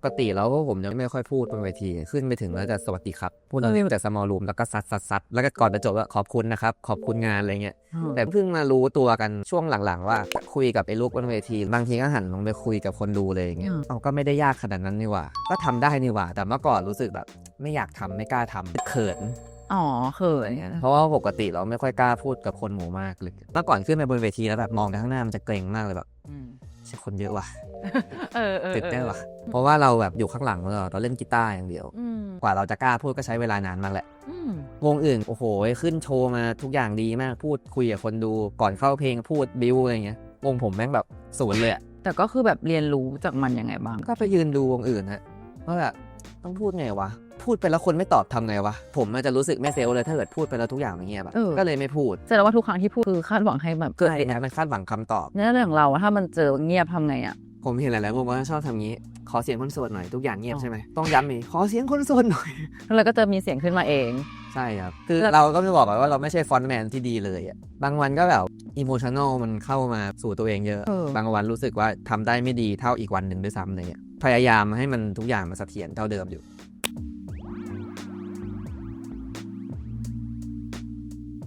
ปกติแล้วผมจะไม่ค่อยพูดบนเวที ขึ้นไปถึงแล้วจะสวัสดีครับ พูดเรื่องแต่ small room แล้วก็ซัดซัดซัดแล้วก็ก่อนจะจบว่าขอบคุณนะครับ ขอบคุณงานอะไรเงี้ย แต่เพิ่งมารู้ตัวกันช่วงหลังๆ ว่าคุยกับไอ้ลูกบนเวที บางทีก็หันลงไปคุยกับคนดูเลยอย่างเงี้ยอืมเอาก็ไม่ได้ยากขนาดนั้นนี่หว่า ก็ทำได้นี่หว่า แต่เมื่อก่อนรู้สึกแบบ ไม่อยากทำไม่กล้าทำเขิน อ๋อเขินอย่างเงี้ยนะเพราะว่าปกติเราไม่ค่อยกล้าพูดกับคนหมู่มากเลยเมื่อก่อนขึ้นไปบนเวทีแล้วแบบมองไปข้างหน้ามันจะเกรงมากเลยแบบอืมใช่คนเยอะว่ะเออเออตื่นเต้นว่ะ เพราะว่าเราแบบอยู่ข้างหลังเราเราเล่นกีตาร์อย่างเดียวอืมกว่าเราจะกล้าพูดก็ใช้เวลานานมากแหละอืมวงอื่น โอ้โห ขึ้นโชว์มาทุกอย่างดีมากพูดคุยกับคนดูก่อนเข้าเพลงพูดบิวอะไรเงี้ยวงผมแม่งแบบศูนย์เลยอะแต่ก็คือแบบเรียนรู้จากมันยังไงบ้างก็ไปยืนดูวงอื่นฮะว่าแบบต้องพูดไงวะ พูดไปแล้วคนไม่ตอบทำไงวะ ผมมันจะรู้สึกไม่เซลล์เลยถ้าเกิดพูดไปแล้วทุกอย่างมันเงียบอะเออ ก็เลยไม่พูดแสดงว่าทุกครั้งที่พูดคือคาดหวังให้แบบเกิดเหตุการณ์มันคาดหวังคำตอบ ในเรื่องของเราอะถ้ามันเจอเงียบทำไงอะผมเห็นหลายๆวงก็ชอบทำงี้ ขอเสียงคนโสดหน่อยทุกอย่างเงียบอ๋อ ใช่ไหมต้องย้ำอีกขอเสียงคนโสดหน่อย แล้วก็จะมีเสียงขึ้นมาเอง ใช่ครับ คือแล้วเราก็ไม่บอกว่าเราไม่ใช่ฟอนต์แมนที่ดีเลยอะบางวันก็แบบอิโมชัน a ลมันเข้ามาสู่ตัวเองเยอะ เออ บางวันรู้สึกว่าทำได้ไม่ดีเท่าอีกวันหนึ่งด้วยซ้ำอะไรเงี้ยพยายามให้มันทุกอย่างมันเสถียรเท่าเดิมอยู่